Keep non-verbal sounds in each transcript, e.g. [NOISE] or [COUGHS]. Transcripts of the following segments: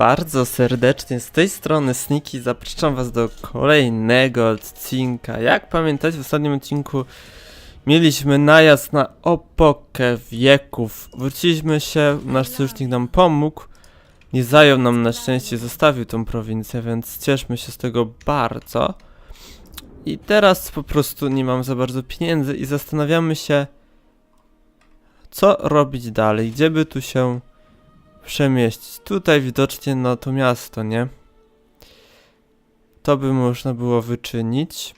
bardzo serdecznie. Z tej strony Sniki zapraszam was do kolejnego odcinka. Jak pamiętacie, w ostatnim odcinku mieliśmy najazd na opokę wieków. Wróciliśmy się, nasz sojusznik nam pomógł. Nie zajął nam na szczęście, zostawił tą prowincję, więc cieszmy się z tego bardzo. I teraz po prostu nie mam za bardzo pieniędzy i zastanawiamy się, co robić dalej, gdzie by tu się przemieścić. Tutaj widocznie no to miasto, nie? To by można było wyczynić.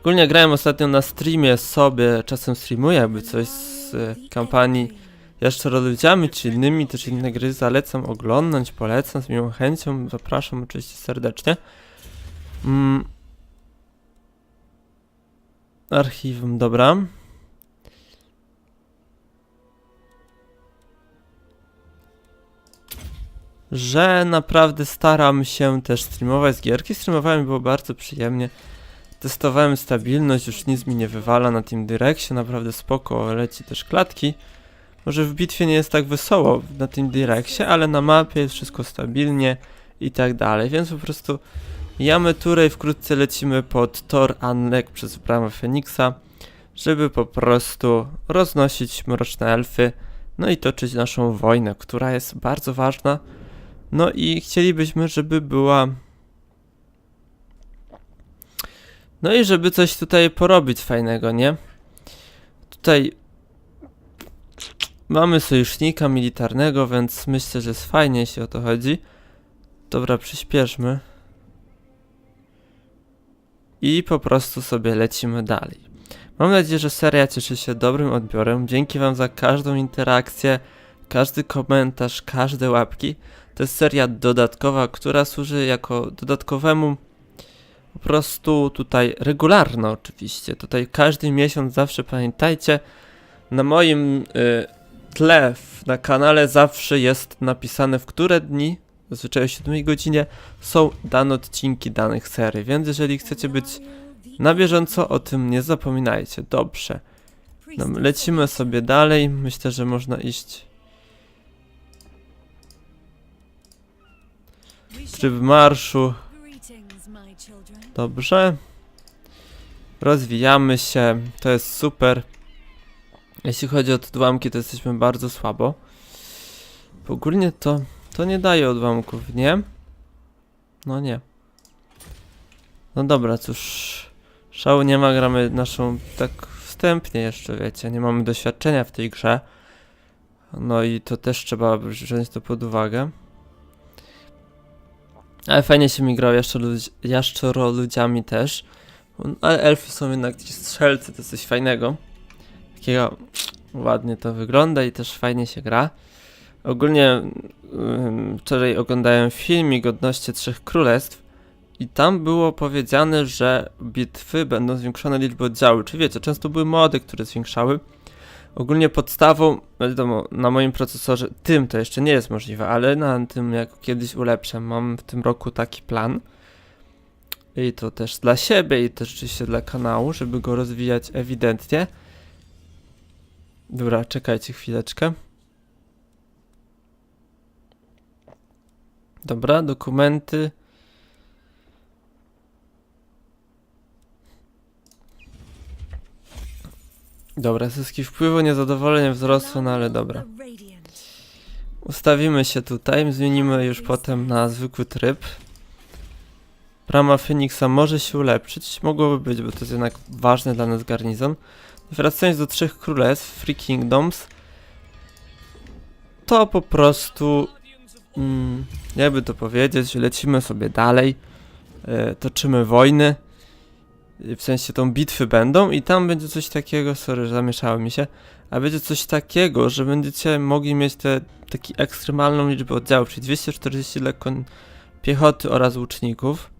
Ogólnie grałem ostatnio na streamie sobie, czasem streamuję jakby coś z e, kampanii jeszcze ludziami czy innymi, też inne gry zalecam oglądać, polecam z miłą chęcią, zapraszam oczywiście serdecznie. Mm. Archiwum, dobra. Że naprawdę staram się też streamować z gierki. Streamowałem było bardzo przyjemnie. Testowałem stabilność, już nic mi nie wywala na Team Directie, naprawdę spoko, leci też klatki. Może w bitwie nie jest tak wesoło na Team Directie, ale na mapie jest wszystko stabilnie i tak dalej, więc po prostu jamy turę i wkrótce lecimy pod Tor Anlek przez bramę Feniksa, żeby po prostu roznosić mroczne elfy, no i toczyć naszą wojnę, która jest bardzo ważna, no i chcielibyśmy, żeby była. No i żeby coś tutaj porobić fajnego, nie? Tutaj mamy sojusznika militarnego, więc myślę, że jest fajnie, jeśli o to chodzi. Dobra, przyspieszmy. I po prostu sobie lecimy dalej. Mam nadzieję, że seria cieszy się dobrym odbiorem. Dzięki Wam za każdą interakcję, każdy komentarz, każde łapki. To jest seria dodatkowa, która służy jako dodatkowemu po prostu tutaj regularno oczywiście. Tutaj każdy miesiąc zawsze pamiętajcie, na moim y, tle na kanale zawsze jest napisane w które dni, zazwyczaj o 7 godzinie, są dane odcinki danych serii, więc jeżeli chcecie być na bieżąco, o tym nie zapominajcie. Dobrze. No, lecimy sobie dalej. Myślę, że można iść tryb marszu. Dobrze. Rozwijamy się. To jest super. Jeśli chodzi o odłamki, to jesteśmy bardzo słabo. Ogólnie to, to nie daje odłamków, nie? No nie. No dobra, cóż. Szału nie ma, gramy naszą tak wstępnie jeszcze, wiecie. Nie mamy doświadczenia w tej grze. No i to też trzeba wziąć to pod uwagę. Ale fajnie się mi grał jaszczuroludzi- jaszczuroludziami też. Ale elfy są jednak ci strzelcy, to coś fajnego. Takiego ładnie to wygląda i też fajnie się gra. Ogólnie wczoraj oglądałem filmik odnośnie Trzech Królestw i tam było powiedziane, że bitwy będą zwiększone liczby oddziałów. Czy wiecie, często były mody, które zwiększały. Ogólnie podstawą, wiadomo, na moim procesorze, tym to jeszcze nie jest możliwe, ale na tym jak kiedyś ulepszę, mam w tym roku taki plan. I to też dla siebie i też oczywiście dla kanału, żeby go rozwijać ewidentnie. Dobra, czekajcie chwileczkę. Dobra, dokumenty. Dobra, zyski wpływu, niezadowolenie wzrosło, no ale dobra. Ustawimy się tutaj, zmienimy już potem na zwykły tryb. Brama Feniksa może się ulepszyć, mogłoby być, bo to jest jednak ważny dla nas garnizon. Wracając do Trzech Królestw, Free Kingdoms, to po prostu, mm, jakby to powiedzieć, lecimy sobie dalej, e, toczymy wojny, w sensie tą bitwy będą i tam będzie coś takiego, sorry, że zamieszało mi się, a będzie coś takiego, że będziecie mogli mieć te taki ekstremalną liczbę oddziałów, czyli 240 dla piechoty oraz łuczników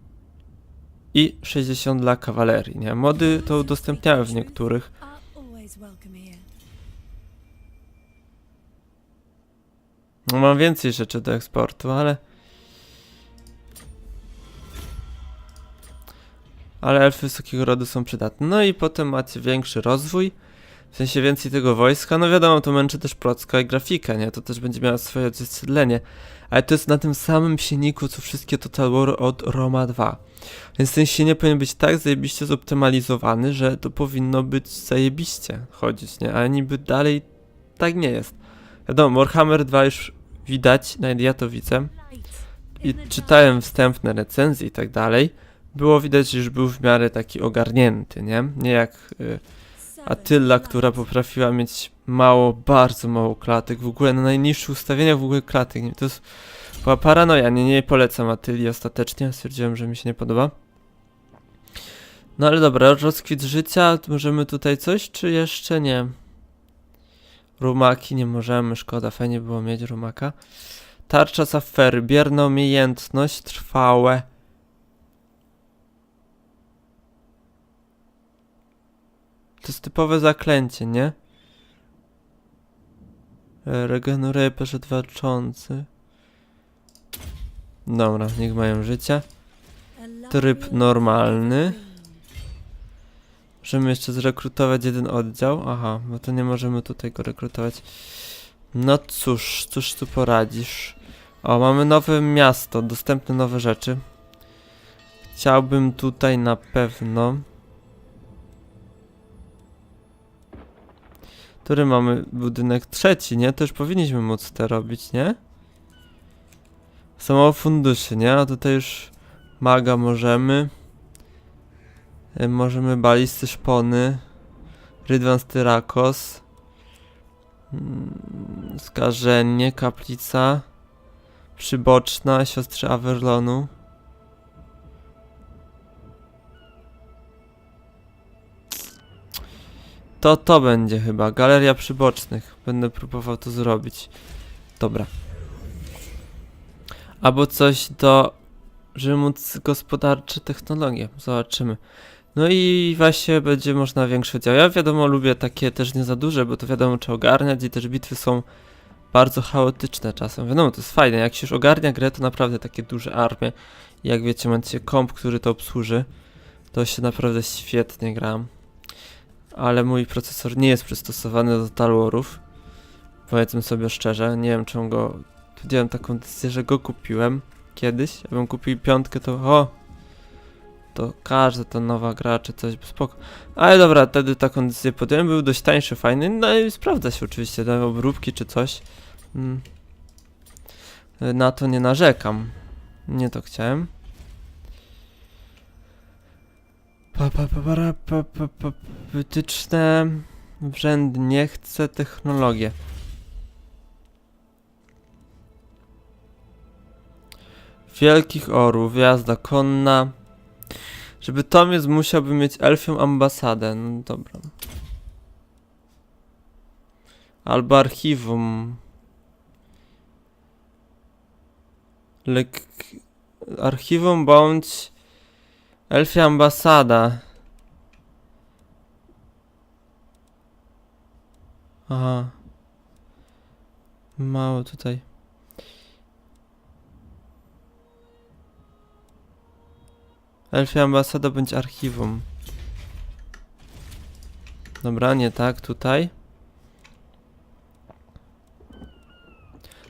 i 60 dla kawalerii, nie? Mody to udostępniały w niektórych. No, mam więcej rzeczy do eksportu, ale... Ale elfy wysokiego rodu są przydatne. No i potem macie większy rozwój. W sensie więcej tego wojska, no wiadomo, to męczy też procka i grafika, nie? To też będzie miało swoje odzwierciedlenie. Ale to jest na tym samym silniku, co wszystkie Total War od Roma 2. Więc ten silnik powinien być tak zajebiście zoptymalizowany, że to powinno być zajebiście chodzić, nie? Ale niby dalej tak nie jest. Wiadomo, Warhammer 2 już widać, nawet ja to widzę. I czytałem wstępne recenzje i tak dalej. Było widać, że był w miarę taki ogarnięty, nie? Nie jak y, Attila, która potrafiła mieć mało, bardzo mało klatek. W ogóle na najniższych ustawieniach w ogóle klatek. Nie? To jest, była paranoja. Nie, nie polecam Atylii ostatecznie. Stwierdziłem, że mi się nie podoba. No ale dobra, rozkwit życia. Możemy tutaj coś, czy jeszcze nie? Rumaki nie możemy, szkoda, fajnie było mieć rumaka. Tarcza z afery, bierna umiejętność, trwałe. To jest typowe zaklęcie, nie? E, Regeneruje przed walczący. Dobra, niech mają życie. Tryb normalny. Możemy jeszcze zrekrutować jeden oddział. Aha, bo to nie możemy tutaj go rekrutować. No cóż, cóż tu poradzisz? O, mamy nowe miasto, dostępne nowe rzeczy. Chciałbym tutaj na pewno. Który mamy budynek trzeci, nie? To już powinniśmy móc te robić, nie? Samo funduszy, nie? A tutaj już maga możemy. Y, Możemy balisty szpony. Rydwan Styrakos. Mm, Skażenie, kaplica. Przyboczna, siostry Averlonu. To to będzie chyba. Galeria przybocznych. Będę próbował to zrobić. Dobra. Albo coś do żeby móc gospodarcze technologie. Zobaczymy. No i właśnie będzie można większe dział. Ja wiadomo lubię takie też nie za duże, bo to wiadomo trzeba ogarniać i też bitwy są bardzo chaotyczne czasem. Wiadomo, to jest fajne. Jak się już ogarnia grę, to naprawdę takie duże armie. Jak wiecie, macie komp, który to obsłuży, to się naprawdę świetnie gram. Ale mój procesor nie jest przystosowany do Total Warów. Powiedzmy sobie szczerze, nie wiem czemu go... Podjąłem taką decyzję, że go kupiłem kiedyś. Jakbym kupił piątkę, to o! To każda to nowa gra, czy coś, spoko. Ale dobra, wtedy taką decyzję podjąłem, był dość tańszy, fajny, no i sprawdza się oczywiście, te obróbki czy coś. Mm. Na to nie narzekam. Nie to chciałem. Pa, pa, pa, para, pa, pa, pa, wytyczne wrzęd nie chcę technologię. Wielkich orłów, jazda konna. Żeby Tomiec musiałby mieć elfią ambasadę. No dobra. Albo archiwum. Lek... Archiwum bądź elfia ambasada. Aha. Mało tutaj. Elfia ambasada bądź archiwum. Dobra, nie tak, tutaj.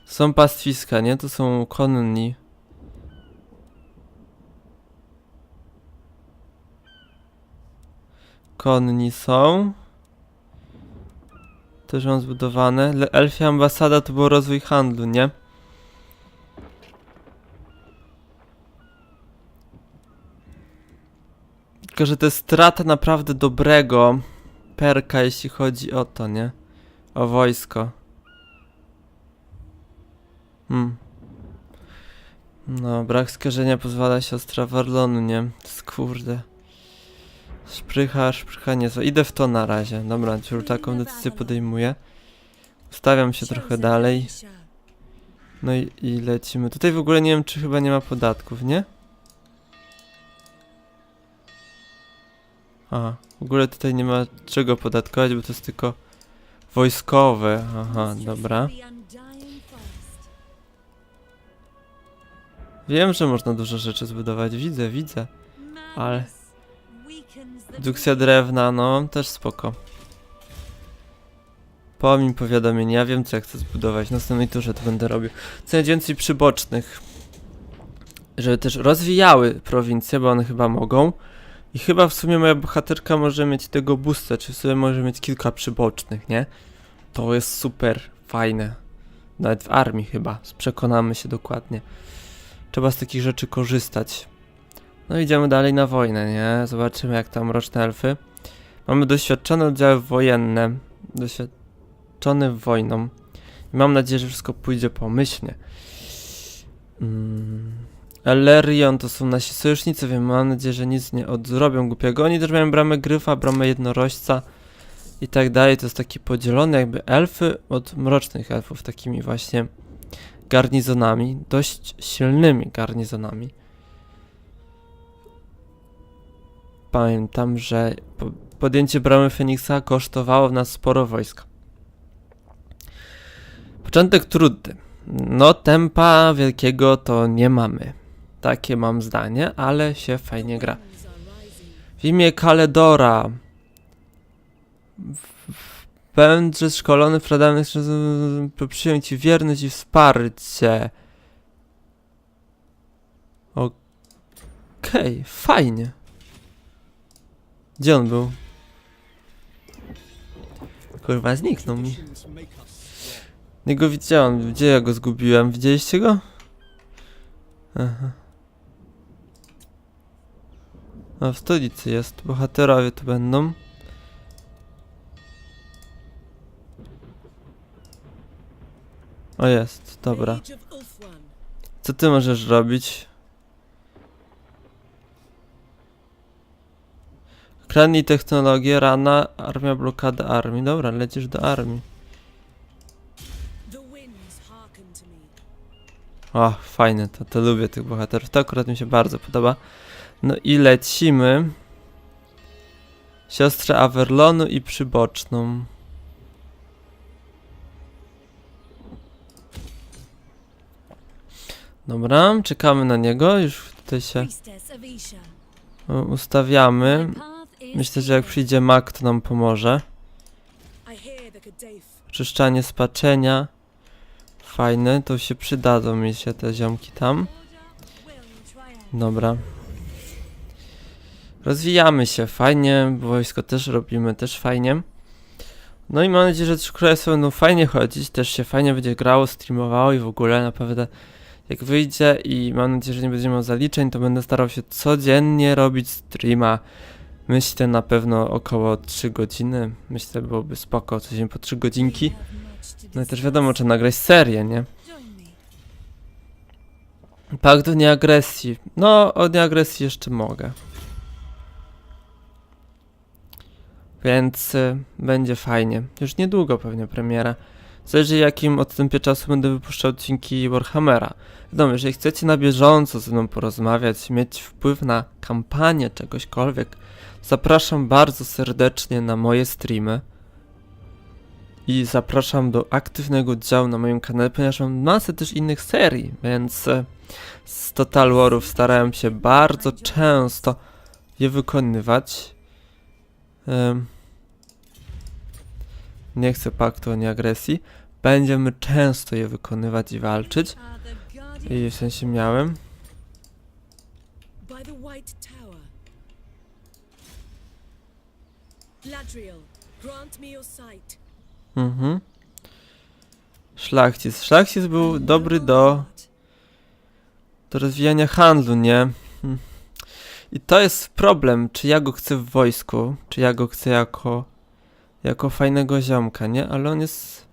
Są pastwiska, nie? To są konni. Konni są. Też mam zbudowane. Elfia ambasada to był rozwój handlu, nie? Tylko, że to jest strata naprawdę dobrego perka, jeśli chodzi o to, nie? O wojsko. Hmm. No, brak skażenia pozwala siostra Warlonu, nie? To jest kurde. Szprycha, szprycha nie zła. Idę w to na razie. Dobra, już taką decyzję podejmuję. Ustawiam się trochę dalej. No i, i lecimy. Tutaj w ogóle nie wiem, czy chyba nie ma podatków, nie? Aha, w ogóle tutaj nie ma czego podatkować, bo to jest tylko wojskowe. Aha, dobra. Wiem, że można dużo rzeczy zbudować, widzę, widzę. Ale- Ale. Dedukcja drewna, no, też spoko. Pomin powiadomienie, ja wiem co ja chcę zbudować, w następnej turze to będę robił. Chcę mieć więcej przybocznych, żeby też rozwijały prowincje, bo one chyba mogą. I chyba w sumie moja bohaterka może mieć tego boosta, czy w sumie może mieć kilka przybocznych, nie? To jest super fajne. Nawet w armii chyba, przekonamy się dokładnie. Trzeba z takich rzeczy korzystać. No idziemy dalej na wojnę, nie? Zobaczymy jak tam roczne elfy. Mamy doświadczone oddziały wojenne. Doświadczony wojną. I mam nadzieję, że wszystko pójdzie pomyślnie. Mm. Elerion to są nasi sojusznicy, wiem, mam nadzieję, że nic nie odrobią głupiego. Oni też mają bramę gryfa, bramę jednorożca i tak dalej. To jest taki podzielony jakby elfy od mrocznych elfów, takimi właśnie garnizonami, dość silnymi garnizonami. Pamiętam, że po, podjęcie bramy Feniksa kosztowało nas sporo wojska. Początek trudny. No, tempa wielkiego to nie mamy. Takie mam zdanie, ale się fajnie gra. W imię Kaledora. Będziesz szkolony w radalnych przyjąć ci wierność i wsparcie. Okej, fajnie. Gdzie on był? Kurwa, zniknął mi. Nie go widziałem. Gdzie ja go zgubiłem? Widzieliście go? Aha. A w stolicy jest. Bohaterowie tu będą. O jest, dobra. Co ty możesz robić? Kradnij technologię, rana, armia, blokada armii. Dobra, lecisz do armii. O, fajne, to, to lubię tych bohaterów. To akurat mi się bardzo podoba. No i lecimy. Siostrę Averlonu i przyboczną. Dobra, czekamy na niego. Już tutaj się ustawiamy. Myślę, że jak przyjdzie Mak, to nam pomoże. Oczyszczanie spaczenia. Fajne, to się przydadzą mi się te ziomki tam. Dobra. Rozwijamy się, fajnie, wojsko też robimy, też fajnie. No i mam nadzieję, że też królestwo będą fajnie chodzić, też się fajnie będzie grało, streamowało i w ogóle naprawdę jak wyjdzie i mam nadzieję, że nie będzie miał zaliczeń, to będę starał się codziennie robić streama. Myślę na pewno około 3 godziny. Myślę, byłoby spoko, codziennie po 3 godzinki. No i też wiadomo, czy nagrać serię, nie? Pakt o nieagresji. No, o nieagresji jeszcze mogę. Więc y, będzie fajnie. Już niedługo pewnie premiera. Zależy jakim odstępie czasu będę wypuszczał odcinki Warhammera. Wiadomo, jeżeli chcecie na bieżąco ze mną porozmawiać, mieć wpływ na kampanię czegośkolwiek, zapraszam bardzo serdecznie na moje streamy. I zapraszam do aktywnego działu na moim kanale, ponieważ mam masę też innych serii, więc e, z Total Warów starałem się bardzo często je wykonywać. Nie chcę paktu o nieagresji. Będziemy często je wykonywać i walczyć. I w sensie miałem. Ladriel, grant me your sight. Mhm. Szlachcic. Szlachcic był dobry do, do rozwijania handlu, nie? Hm. I to jest problem, czy ja go chcę w wojsku, czy ja go chcę jako, jako fajnego ziomka, nie? Ale on jest...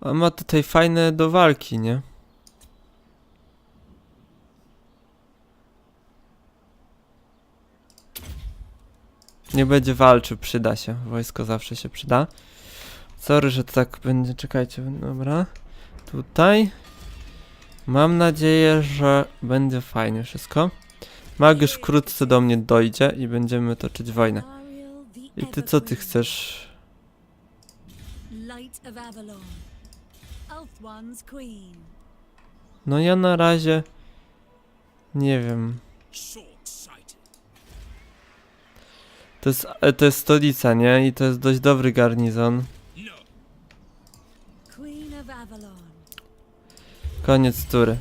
On ma tutaj fajne do walki, nie? Nie będzie walczył, przyda się. Wojsko zawsze się przyda. Sorry, że to tak będzie. Czekajcie, dobra. Tutaj. Mam nadzieję, że będzie fajnie wszystko. Mag już wkrótce do mnie dojdzie i będziemy toczyć wojnę. I ty co ty chcesz? No ja na razie nie wiem. To jest, e, to jest stolica, nie? I to jest dość dobry garnizon. Koniec tury.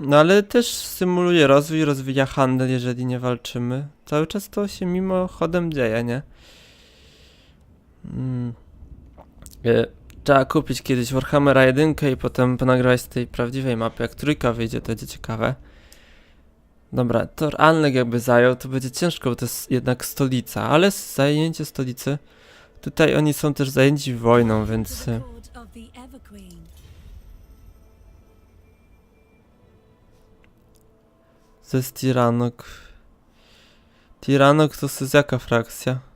No ale też symuluje rozwój, rozwija handel, jeżeli nie walczymy. Cały czas to się mimochodem dzieje, nie? Mm. Trzeba kupić kiedyś Warhammera 1 i potem ponagrywać z tej prawdziwej mapy. Jak trójka wyjdzie, to będzie ciekawe. Dobra, Tor Anleg jakby zajął, to będzie ciężko, bo to jest jednak stolica, ale zajęcie stolicy Tutaj oni są też zajęci wojną, więc e, to jest Tiranok. Tiranok to jest jaka frakcja?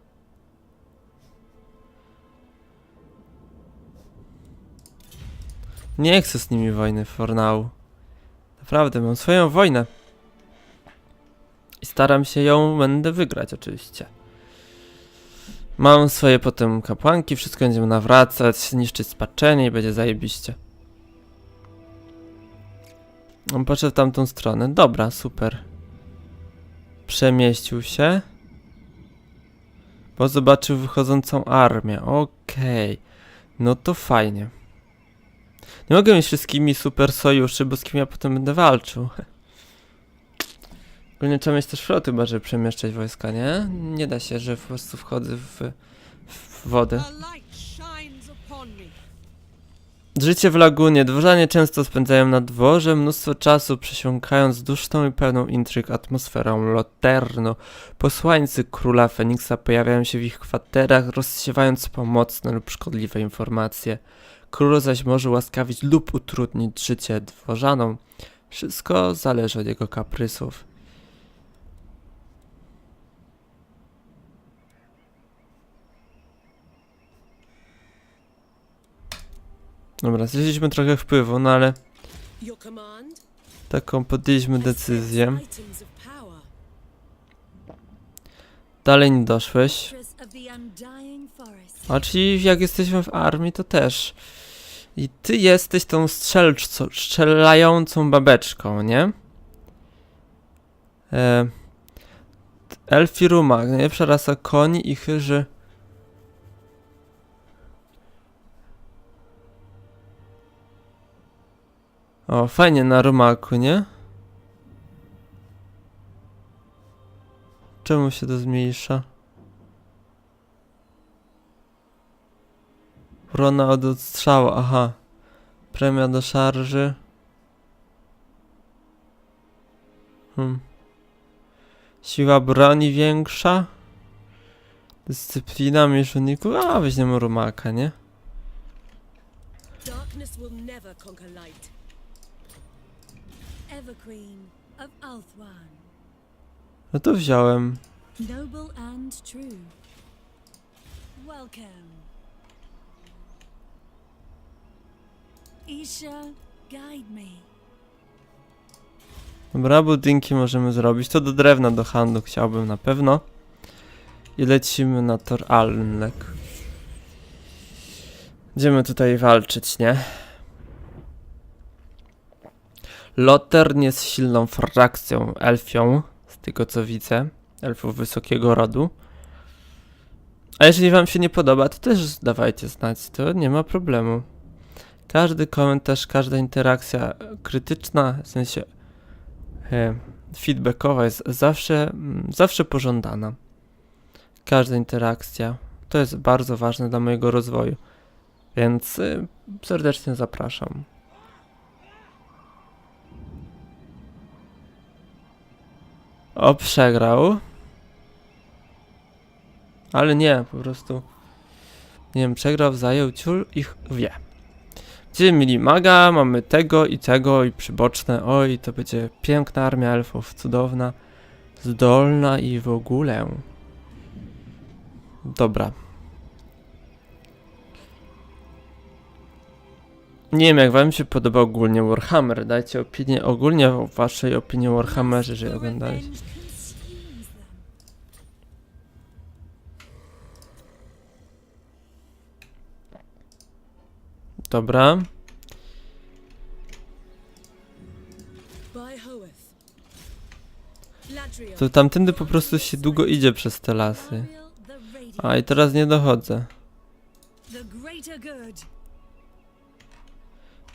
Nie chcę z nimi wojny for now. Naprawdę, mam swoją wojnę. I staram się ją będę wygrać oczywiście. Mam swoje potem kapłanki, wszystko będziemy nawracać, niszczyć spaczenie i będzie zajebiście. Poszedł w tamtą stronę. Dobra, super. Przemieścił się. Bo zobaczył wychodzącą armię. Okej. No to fajnie. Nie mogę mieć wszystkimi super sojuszy, bo z kim ja potem będę walczył. Ogólnie trzeba mieć też floty, chyba, żeby przemieszczać wojska, nie? Nie da się, że po prostu wchodzę w, w wodę. Życie w lagunie. Dworzanie często spędzają na dworze mnóstwo czasu przesiąkając duszną i pełną intryg atmosferą Loterno. Posłańcy króla Feniksa pojawiają się w ich kwaterach, rozsiewając pomocne lub szkodliwe informacje. Król zaś może łaskawić lub utrudnić życie dworzanom. Wszystko zależy od jego kaprysów. Dobra, straciliśmy trochę wpływu, no ale taką podjęliśmy decyzję. Dalej nie doszłeś. A czyli jak jesteśmy w armii, to też. I ty jesteś tą strzelczco, strzelającą babeczką, nie? E, Elfi Rumak, najlepsza rasa koni i chyży. O, fajnie na Rumaku, nie? Czemu się to zmniejsza? Urona od odstrzału, aha. Premia do szarży. Hmm. Siła broni większa. Dyscyplina mieszaników. A, weźmiemy rumaka, nie? Darkness will never conquer light. Ever Queen of Althwan. No to wziąłem. Noble and true. Welcome. Isha, guide me. Dobra, budynki możemy zrobić. To do drewna do handlu chciałbym na pewno. I lecimy na Tor Alnlek. Będziemy tutaj walczyć, nie? Lotern jest silną frakcją elfią, z tego co widzę. Elfów wysokiego rodu. A jeżeli wam się nie podoba, to też dawajcie znać, to nie ma problemu. Każdy komentarz, każda interakcja krytyczna, w sensie e, feedbackowa jest zawsze, mm, zawsze pożądana. Każda interakcja. To jest bardzo ważne dla mojego rozwoju. Więc y, serdecznie zapraszam. O, przegrał. Ale nie, po prostu. Nie wiem, przegrał, zajął ciul ich wie. Będziemy mieli maga, mamy tego i tego i przyboczne. Oj, to będzie piękna armia elfów, cudowna, zdolna i w ogóle. Dobra. Nie wiem, jak wam się podoba ogólnie Warhammer. Dajcie opinię ogólnie waszej opinii o Warhammerze, jeżeli oglądaliście. Dobra. To tamtędy po prostu się długo idzie przez te lasy. A i teraz nie dochodzę.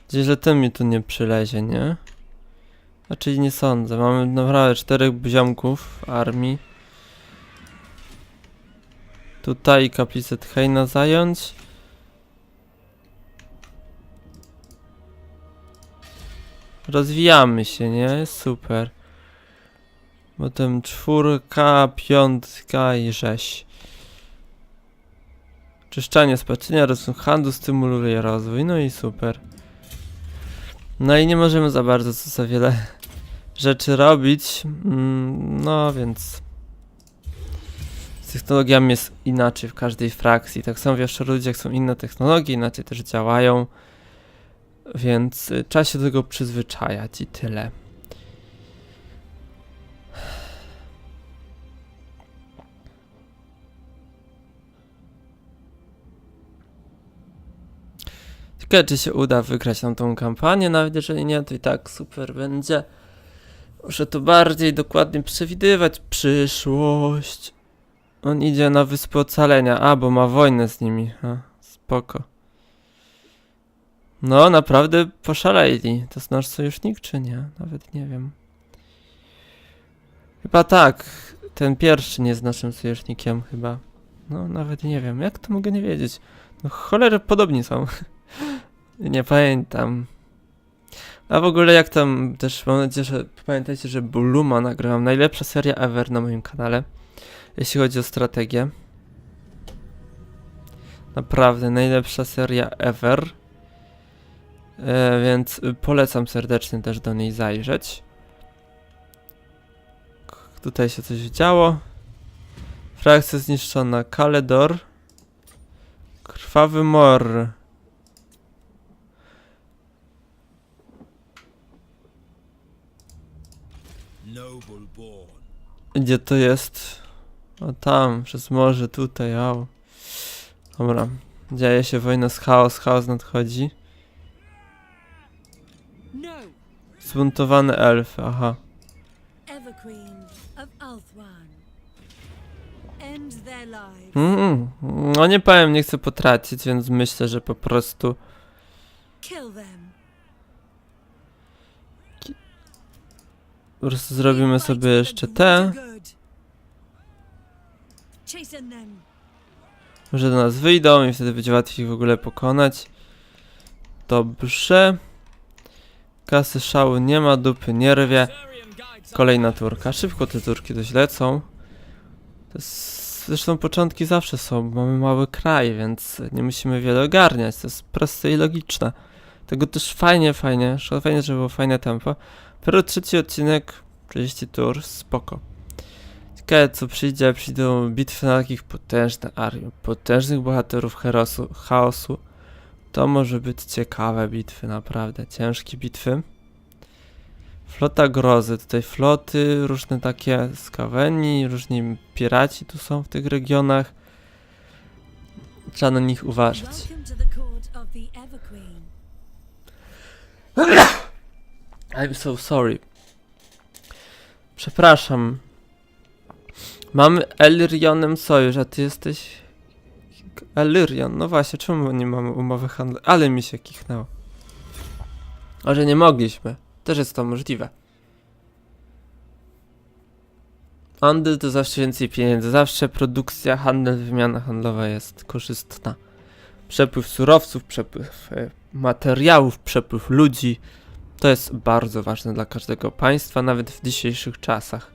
Gdzieś, że ten mi tu nie przylezie, nie? Znaczy nie sądzę. Mamy naprawdę czterech ziomków w armii. Tutaj kaplicę Tchejna zająć. Rozwijamy się, nie? Super. Potem czwórka, piątka i rzeź. Czyszczanie spaczenia, rozwój handlu stymuluje rozwój, no i super. No i nie możemy za bardzo co za wiele rzeczy robić. Mm, No więc. Z technologiami jest inaczej w każdej frakcji. Tak samo w jeszcze ludziach są inne technologie, inaczej też działają. Więc y, trzeba się do tego przyzwyczajać i tyle. Ciekawe, czy się uda wygrać na tą kampanię, nawet jeżeli nie, to i tak super będzie. Muszę to bardziej dokładnie przewidywać przyszłość. On idzie na wyspę ocalenia, a bo ma wojnę z nimi. A, spoko. No, naprawdę poszaleli. To jest nasz sojusznik, czy nie? Nawet nie wiem. Chyba tak. Ten pierwszy nie jest naszym sojusznikiem, chyba. No, nawet nie wiem. Jak to mogę nie wiedzieć? No, cholery podobni są. [LAUGHS] Nie pamiętam. A w ogóle jak tam też mam nadzieję, że pamiętajcie, że Bluma nagrałam najlepsza seria ever na moim kanale. Jeśli chodzi o strategię. Naprawdę najlepsza seria ever. E, więc polecam serdecznie też do niej zajrzeć. Tutaj się coś działo. Frakcja zniszczona. Kaledor. Krwawy mor. Gdzie to jest? O tam, przez morze, tutaj, au. Dobra. Dzieje się wojna z chaos, chaos nadchodzi. No. Zbuntowane elfy, aha. Mm, no nie powiem, nie chcę potracić, więc myślę, że po prostu po prostu zrobimy sobie jeszcze te. Może do nas wyjdą i wtedy będzie łatwiej ich w ogóle pokonać. Dobrze. Kasy szału nie ma, dupy nie rwie. Kolejna turka. Szybko te turki dość lecą. To jest, zresztą początki zawsze są. bo Mamy mały kraj, więc nie musimy wiele ogarniać. To jest proste i logiczne. Tego też fajnie, fajnie. Fajnie, żeby było fajne tempo. Pero trzeci odcinek, 30 tur, spoko. Ciekawe co przyjdzie, przyjdą bitwy na takich potężnych armii, potężnych bohaterów herosu, chaosu. To może być ciekawe bitwy, naprawdę, ciężkie bitwy. Flota grozy, tutaj floty, różne takie skaweni, różni piraci tu są w tych regionach. Trzeba na nich uważać. [COUGHS] I'm so sorry. Przepraszam. Mamy Elyrionem sojusz, a ty jesteś... Elyrion, no właśnie, czemu nie mamy umowy handlowej? Ale mi się kichnęło. A że nie mogliśmy. Też jest to możliwe. Handel to zawsze więcej pieniędzy. Zawsze produkcja, handel, wymiana handlowa jest korzystna. Przepływ surowców, przepływ e, materiałów, przepływ ludzi. To jest bardzo ważne dla każdego państwa, nawet w dzisiejszych czasach.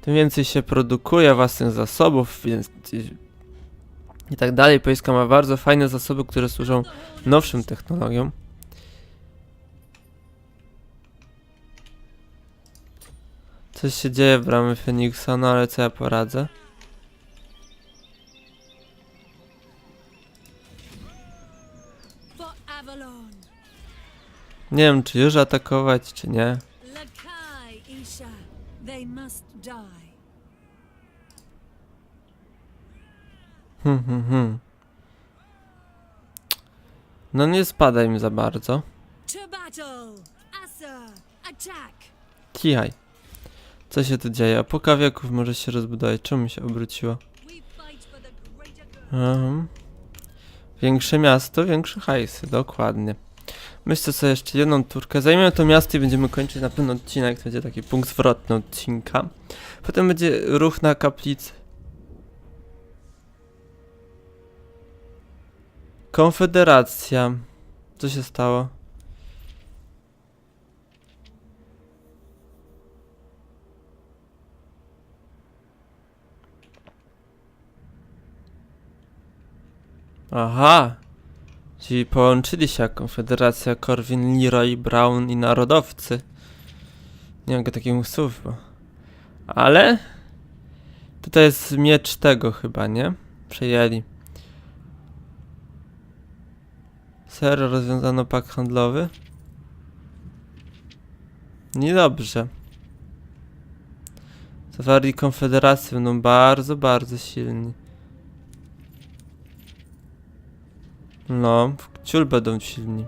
Tym więcej się produkuje własnych zasobów, więc i, tak dalej. Polska ma bardzo fajne zasoby, które służą nowszym technologiom. Coś się dzieje w bramy Feniksa, no ale co ja poradzę? Nie wiem, czy już atakować, czy nie. They must die. Hmm, hmm, hmm. No nie spadaj mi za bardzo. Cichaj. Co się tu dzieje? A puka wieków może się rozbudować. Czemu mi się obróciło? Good. Mhm. Większe miasto, większe hajsy, dokładnie. Myślę sobie jeszcze jedną turkę. Zajmiemy to miasto i będziemy kończyć na pewno odcinek. To będzie taki punkt zwrotny odcinka. Potem będzie ruch na kaplicę. Konfederacja. Co się stało? Aha. Czyli połączyli się Konfederacja Corwin, Leroy, Brown i Narodowcy. Nie mogę takich słów, bo... Ale... Tutaj jest miecz tego chyba, nie? Przejęli. Serio rozwiązano pak handlowy? Niedobrze. Zawarli konfederację, będą bardzo, bardzo silni. No, w ciul będą silni.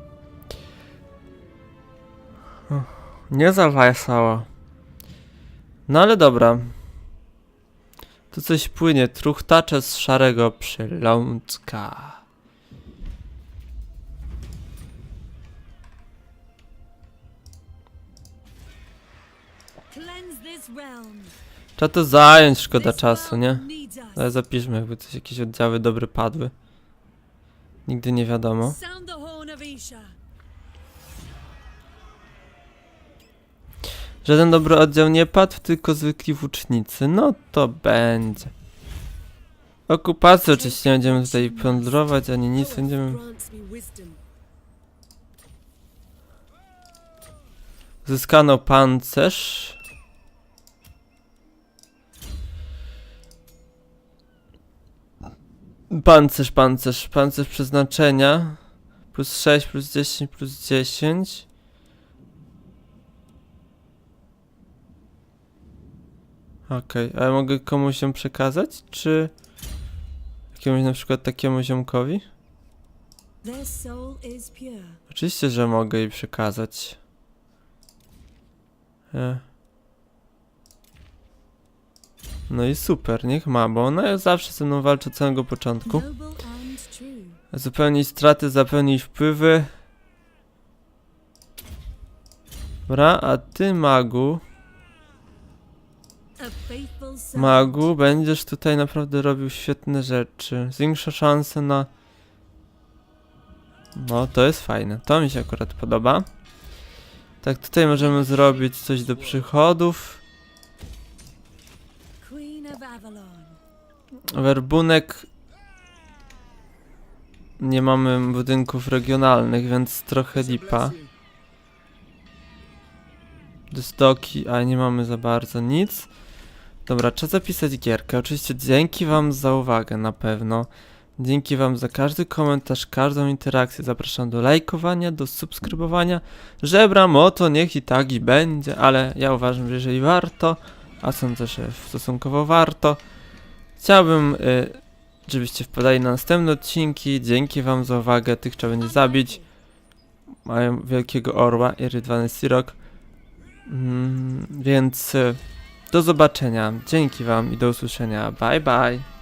Nie za wesoło. No ale dobra. Tu coś płynie. Truchtacze z szarego przylądka. Trzeba to zająć, szkoda czasu, nie? Ale zapiszmy, jakby coś, jakieś oddziały dobre padły. Nigdy nie wiadomo. Żaden dobry oddział nie padł, tylko zwykli włócznicy. No to będzie. Okupacja oczywiście nie będziemy tutaj plądrować, ani nic, będziemy... Zyskano pancerz. Pancerz, pancerz, pancerz przeznaczenia. Plus 6, plus 10, plus 10. Okej, a ja mogę komuś ją przekazać, czy jakiemuś na przykład takiemu ziomkowi? Oczywiście, że mogę jej przekazać. E. No i super, niech ma, bo ona zawsze ze mną walczy od samego początku. Zupełnić straty, zapełnić wpływy. Dobra, a ty magu, magu, będziesz tutaj naprawdę robił świetne rzeczy. Zwiększa szanse na... No, to jest fajne, to mi się akurat podoba. Tak, tutaj możemy zrobić coś do przychodów. Werbunek. Nie mamy budynków regionalnych, więc trochę lipa. Stoki, a nie mamy za bardzo nic. Dobra, trzeba zapisać gierkę. Oczywiście dzięki wam za uwagę na pewno. Dzięki wam za każdy komentarz, każdą interakcję. Zapraszam do lajkowania, do subskrybowania. Żebra, moto, niech i tak i będzie, ale ja uważam, że jeżeli warto, a sądzę, że stosunkowo warto, chciałbym, y, żebyście wpadali na następne odcinki. Dzięki wam za uwagę. Tych trzeba będzie zabić. Mają wielkiego orła i rydwany sirok. Mm, więc y, do zobaczenia. Dzięki wam i do usłyszenia. Bye bye.